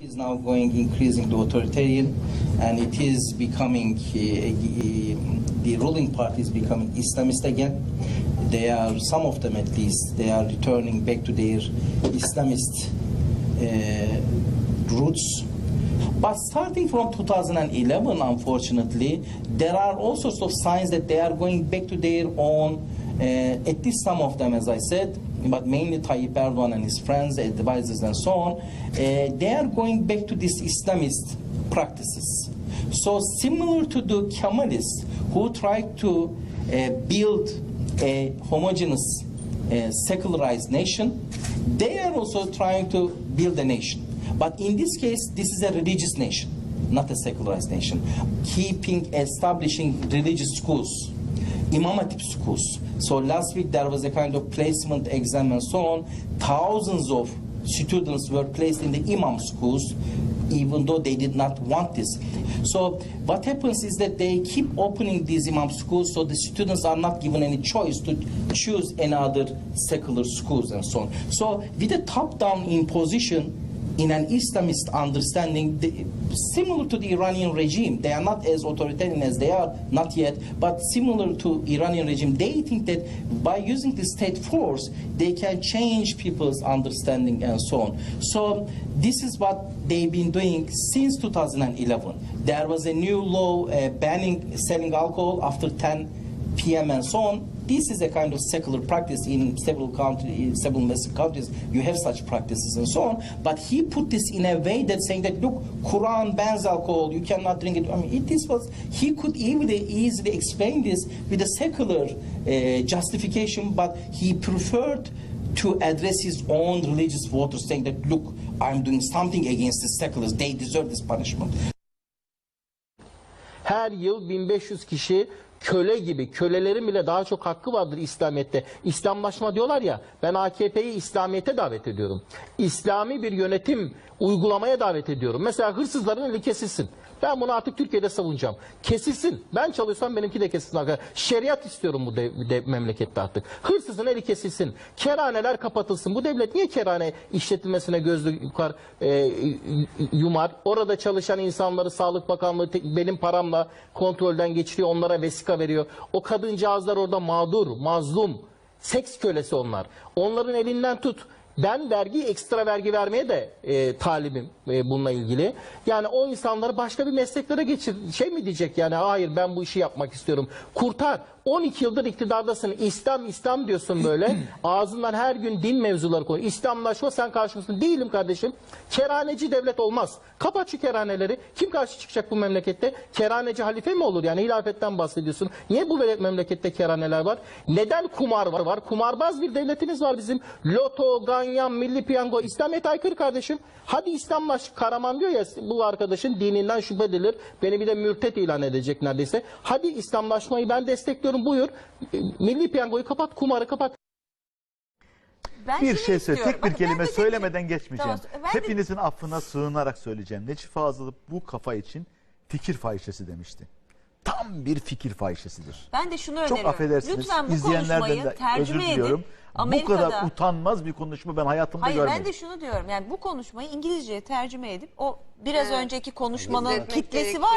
is now going increasingly authoritarian, and it is becoming uh, the ruling party is becoming Islamist again. They are some of them at least they are returning back to their Islamist uh, roots. But starting from 2011, unfortunately, there are all sorts of signs that they are going back to their own, uh, at least some of them, as I said, but mainly Tayyip Erdogan and his friends, advisors, and so on. Uh, they are going back to these Islamist practices. So, similar to the Kemalists who tried to uh, build a homogeneous, uh, secularized nation, they are also trying to build a nation. But in this case, this is a religious nation, not a secularized nation. Keeping, establishing religious schools, imamative schools. So last week there was a kind of placement exam and so on. Thousands of students were placed in the imam schools, even though they did not want this. So what happens is that they keep opening these imam schools, so the students are not given any choice to choose any other secular schools and so on. So with a top-down imposition in an Islamist understanding, the, similar to the Iranian regime. They are not as authoritarian as they are, not yet, but similar to Iranian regime. They think that by using the state force, they can change people's understanding and so on. So this is what they've been doing since 2011. There was a new law uh, banning selling alcohol after 10 p.m. and so on. This is a kind of secular practice in several countries, several Muslim countries. You have such practices and so on. But he put this in a way that saying that look, Quran bans alcohol. You cannot drink it. I mean, it, this was he could easily easily explain this with a secular uh, justification, but he preferred to address his own religious voters, saying that look, I'm doing something against the seculars. They deserve this punishment. Her yıl 1500 kişi köle gibi, kölelerin bile daha çok hakkı vardır İslamiyet'te. İslamlaşma diyorlar ya, ben AKP'yi İslamiyet'e davet ediyorum. İslami bir yönetim uygulamaya davet ediyorum. Mesela hırsızların eli kesilsin. Ben bunu artık Türkiye'de savunacağım. Kesilsin. Ben çalışsam benimki de kesilsin. Şeriat istiyorum bu de, de- memlekette artık. Hırsızın eli kesilsin. Kerhaneler kapatılsın. Bu devlet niye kerhane işletilmesine gözlü yukar, e, yumar? Orada çalışan insanları Sağlık Bakanlığı benim paramla kontrolden geçiriyor. Onlara vesika veriyor. O kadıncağızlar orada mağdur, mazlum. Seks kölesi onlar. Onların elinden tut. Ben vergi ekstra vergi vermeye de e, talibim e, bununla ilgili. Yani o insanları başka bir mesleklere geçir. Şey mi diyecek yani hayır ben bu işi yapmak istiyorum. Kurtar. 12 yıldır iktidardasın. İslam İslam diyorsun böyle. Ağzından her gün din mevzuları koy. İslamlaşma sen karşı mısın? Değilim kardeşim. Kerhaneci devlet olmaz. Kapat şu kerhaneleri. Kim karşı çıkacak bu memlekette? Kerhaneci halife mi olur? Yani hilafetten bahsediyorsun. Niye bu memlekette kerhaneler var? Neden kumar var? var? Kumarbaz bir devletimiz var bizim. Loto, ganyan, milli piyango. İslamiyet aykırı kardeşim. Hadi İslamlaş. Karaman diyor ya bu arkadaşın dininden şüphe edilir. Beni bir de mürtet ilan edecek neredeyse. Hadi İslamlaşmayı ben destekliyorum buyur. Milli piyangoyu kapat, kumarı kapat. Ben Bir şey söyle, tek bir Bak, kelime ben de söylemeden geçmeyeceğim. Tamam, ben de- Hepinizin affına sığınarak söyleyeceğim. Necip Fazıl bu kafa için fikir fahişesi demişti. Tam bir fikir fahişesidir. Ben de şunu Çok öneriyorum. affedersiniz. Lütfen bu İzleyenlerden konuşmayı de özür tercüme diliyorum. edin. Bu Amerika'da... kadar utanmaz bir konuşma ben hayatımda Hayır görmedim. ben de şunu diyorum. Yani bu konuşmayı İngilizceye tercüme edip o biraz önceki konuşmanın kitlesi gerekiyor. var